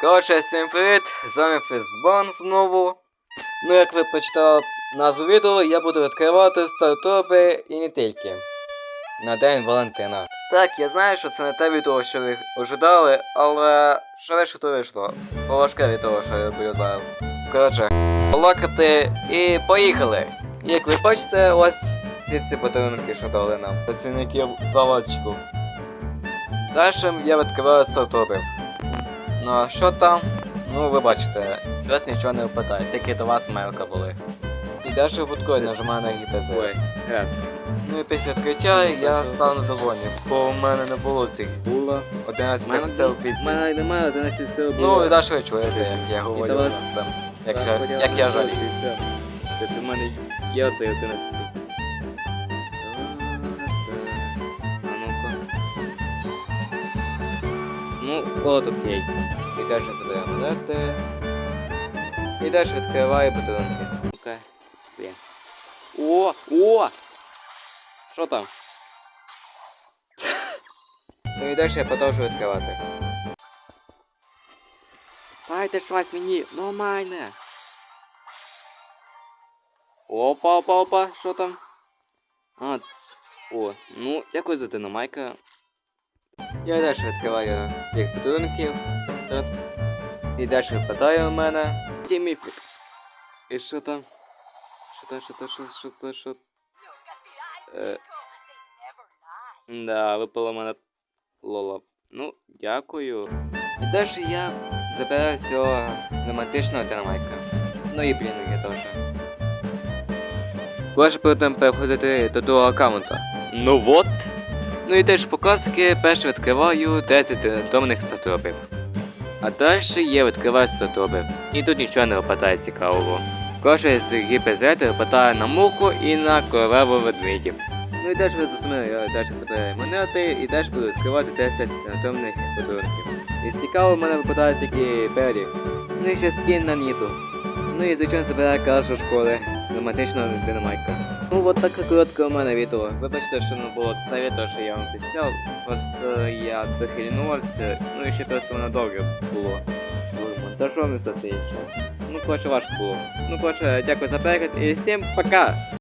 Коротше, всім привіт! З вами Фестбон знову. Ну, як ви прочитали назву відео, я буду відкривати стартопи і не тільки. На День Валентина. Так, я знаю, що це не те відео, що ви ожидали, але що вийшло, то вийшло. Поважке від того, що я роблю зараз. Коротше, лакати і поїхали! Як ви бачите, ось всі ці подарунки, що дали нам. Працівників заводчику. Далі я відкриваю стартопів. Ну а що там? Ну ви бачите, щось нічого не впадає, тільки до вас мелка були. І далі випадково нажимаю на ГПЗ. Ой, раз. Ну і після відкриття я став недовольний, бо в мене не було цих Було. 11 сил У пісні. мене немає 11 сил Ну і далі ви чуєте, як я говорю давай- над цим. Як, же, як я жалію. 50. Та Для мене є оцей 11. Ну, от окей. І далі забираю монети. І далі відкриваю подарунки. Ну-ка. Блін. О! О! Що там? Ну і далі я продовжую відкривати. Дайте щось мені, нормальне. Опа, опа, опа, що там? А, о, ну, якось за динамайка. Я далі відкриваю цих подарунків. І далі випадає у мене. Тіміфік. І що там? Що там, що там, що, що там, що? Е, да, випала мене лола. Ну, дякую. І далі я забираю цього пневматичного динамайка. Ну і блін, я теж. Можеш потім переходити до того аккаунта. Ну вот. Ну і теж показки, перше відкриваю 10 рандомних стартопів. А далі я відкриваю стартопів. І тут нічого не випадає цікавого. Кожен з ГПЗ випадає на муку і на королеву ведмедів. Ну і далі за цими я далі забираю монети і теж буду відкривати 10 рандомних подарунків. Із цікавого в мене випадає тільки Пері. Ну і ще скін на Ніту. Ну і звичайно забираю кращу школи драматичного динамайка. Ну вот так коротке у мене відео. Вибачте, що не було відео, що я вам писав. Просто я дохильнувався, ну і ще просто воно довге було. Монтажом і все інше. Ну, коротше, важко було. Ну, коротше, дякую за перегляд і всім пока!